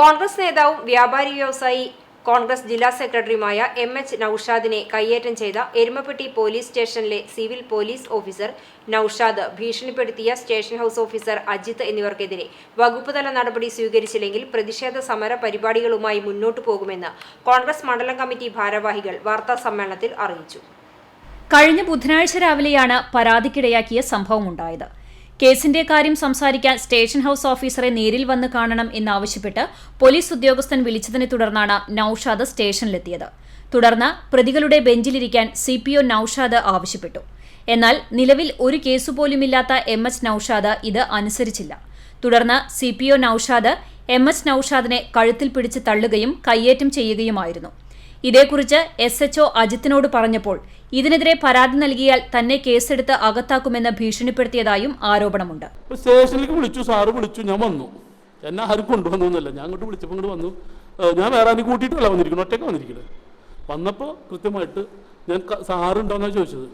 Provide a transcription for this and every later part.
കോൺഗ്രസ് നേതാവും വ്യാപാരി വ്യവസായി കോൺഗ്രസ് ജില്ലാ സെക്രട്ടറിയുമായ എം എച്ച് നൌഷാദിനെ കയ്യേറ്റം ചെയ്ത എരുമപ്പെട്ടി പോലീസ് സ്റ്റേഷനിലെ സിവിൽ പോലീസ് ഓഫീസർ നൌഷാദ് ഭീഷണിപ്പെടുത്തിയ സ്റ്റേഷൻ ഹൌസ് ഓഫീസർ അജിത്ത് എന്നിവർക്കെതിരെ വകുപ്പുതല നടപടി സ്വീകരിച്ചില്ലെങ്കിൽ പ്രതിഷേധ സമര പരിപാടികളുമായി മുന്നോട്ടു പോകുമെന്ന് കോൺഗ്രസ് മണ്ഡലം കമ്മിറ്റി ഭാരവാഹികൾ വാർത്താ സമ്മേളനത്തിൽ അറിയിച്ചു. കഴിഞ്ഞ ബുധനാഴ്ച രാവിലെയാണ് പരാതിക്കിടയാക്കിയ സംഭവമുണ്ടായത്. കേസിന്റെ കാര്യം സംസാരിക്കാൻ സ്റ്റേഷൻ ഹൌസ് ഓഫീസറെ നേരിൽ വന്ന് കാണണം എന്നാവശ്യപ്പെട്ട് പോലീസ് ഉദ്യോഗസ്ഥൻ വിളിച്ചതിനെ തുടർന്നാണ് നൌഷാദ് സ്റ്റേഷനിലെത്തിയത്. തുടർന്ന് പ്രതികളുടെ ബെഞ്ചിലിരിക്കാൻ സി പി ഒ നൌഷാദ് ആവശ്യപ്പെട്ടു. എന്നാൽ നിലവിൽ ഒരു കേസുപോലുമില്ലാത്ത എം എച്ച് നൌഷാദ് ഇത് അനുസരിച്ചില്ല. തുടർന്ന് C P O Noushad M H നൌഷാദിനെ കഴുത്തിൽ പിടിച്ച് തള്ളുകയും കയ്യേറ്റം ചെയ്യുകയുമായിരുന്നു. ഇതേക്കുറിച്ച് എസ് എച്ച്ഒ അജിത്തിനോട് പറഞ്ഞപ്പോൾ ഇതിനെതിരെ പരാതി നൽകിയാൽ തന്നെ കേസെടുത്ത് അകത്താക്കുമെന്ന് ഭീഷണിപ്പെടുത്തിയതായും ആരോപണമുണ്ട്. സ്റ്റേഷനിലേക്ക് വിളിച്ചു സാറ് വിളിച്ചു ഞാൻ വന്നു. എന്നെ ആരും കൊണ്ടുവന്നൊന്നുമല്ല ഞാൻ അങ്ങോട്ട് വിളിച്ചപ്പോൾ ഇങ്ങോട്ട് വന്നു. ഞാൻ വേറെ ആരും കൂട്ടിയിട്ടല്ല വന്നിരിക്കുന്നത്. ഒറ്റയ്ക്ക് വന്നിരിക്കുന്നത്. വന്നപ്പോൾ കൃത്യമായിട്ട് ഞാൻ സാറുണ്ടോന്നാണ് ചോദിച്ചത്.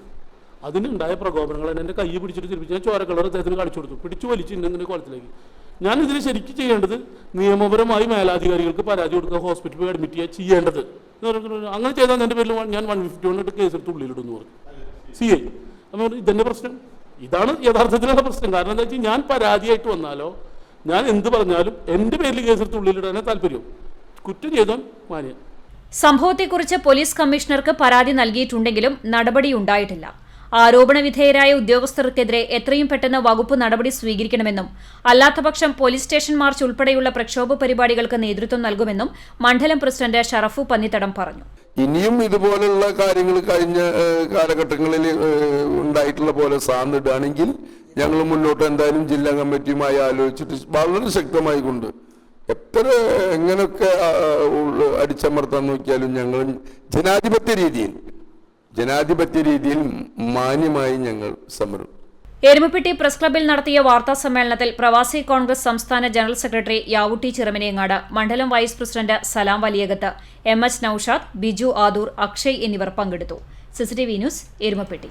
അതിനുണ്ടായ പ്രകോപനങ്ങൾ എന്റെ കൈ പിടിച്ചിട്ട് തിരിപ്പിച്ച് ഞാൻ ചോര കളർ അദ്ദേഹത്തിന് കാണിച്ചു കൊടുത്തു. പിടിച്ചു വലിച്ചു ഇന്നെ കുളത്തിലേക്ക് ഞാൻ ഇതിന് ശരിക്കും ചെയ്യേണ്ടത് നിയമപരമായി മേലാധികാരികൾക്ക് പരാതി കൊടുക്കുക ഹോസ്പിറ്റലിൽ അഡ്മിറ്റ് ചെയ്യുക ചെയ്യേണ്ടത്. അങ്ങനെ ചെയ്താൽ എന്റെ പേരിൽ ഞാൻ വൺ ഫിഫ്റ്റി വൺ ഇട്ട് കേസെടുത്ത് ഉള്ളിലിടുന്നു പറഞ്ഞു. സി ഐ അപ്പോൾ ഇതെന്നെ പ്രശ്നം? ഇതാണ് യഥാർത്ഥത്തിലുള്ള പ്രശ്നം. കാരണം എന്താ വെച്ചാൽ ഞാൻ പരാതിയായിട്ട് വന്നാലോ ഞാൻ എന്ത് പറഞ്ഞാലും എന്റെ പേരിൽ കേസ് കേസെടുത്ത് ഉള്ളിലിടാനേ താല്പര്യം. കുറ്റം ചെയ്താൽ മാന്യം. സംഭവത്തെക്കുറിച്ച് പോലീസ് കമ്മീഷണർക്ക് പരാതി നൽകിയിട്ടുണ്ടെങ്കിലും നടപടിയുണ്ടായിട്ടില്ല ആരോപണ വിധേയരായ ഉദ്യോഗസ്ഥർക്കെതിരെ എത്രയും പെട്ടെന്ന് വകുപ്പ് നടപടി സ്വീകരിക്കണമെന്നും അല്ലാത്തപക്ഷം പോലീസ് സ്റ്റേഷൻ മാർച്ച് ഉൾപ്പെടെയുള്ള പ്രക്ഷോഭ പരിപാടികൾക്ക് നേതൃത്വം നൽകുമെന്നും മണ്ഡലം പ്രസിഡന്റ് ഷറഫു പന്നിത്തടം പറഞ്ഞു. ഇനിയും ഇതുപോലുള്ള കാര്യങ്ങൾ കഴിഞ്ഞ കാലഘട്ടങ്ങളിൽ ഉണ്ടായിട്ടുള്ള പോലെ സാന്നിടുകയാണെങ്കിൽ ഞങ്ങൾ മുന്നോട്ട് എന്തായാലും ജില്ലാ കമ്മിറ്റിയുമായി ആലോചിച്ചിട്ട് വളരെ ശക്തമായി കൊണ്ട് എത്ര എങ്ങനെയൊക്കെ അടിച്ചമർത്താൻ നോക്കിയാലും ഞങ്ങൾ ജനാധിപത്യ രീതിയിൽ ജനാധിപത്യ രീതിയിൽ മാന്യമായി ഞങ്ങൾ സമരം. എരുമപ്പെട്ടി പ്രസ് ക്ലബിൽ നടത്തിയ വാർത്താ സമ്മേളനത്തിൽ പ്രവാസി കോൺഗ്രസ് സംസ്ഥാന ജനറൽ സെക്രട്ടറി യാവുട്ടി ചിറമനേങ്ങാട് മണ്ഡലം vice president Salam Valiyakath M H Noushad Biju Adoor Akshay എന്നിവർ പങ്കെടുത്തു. CCTV news Erumapetty.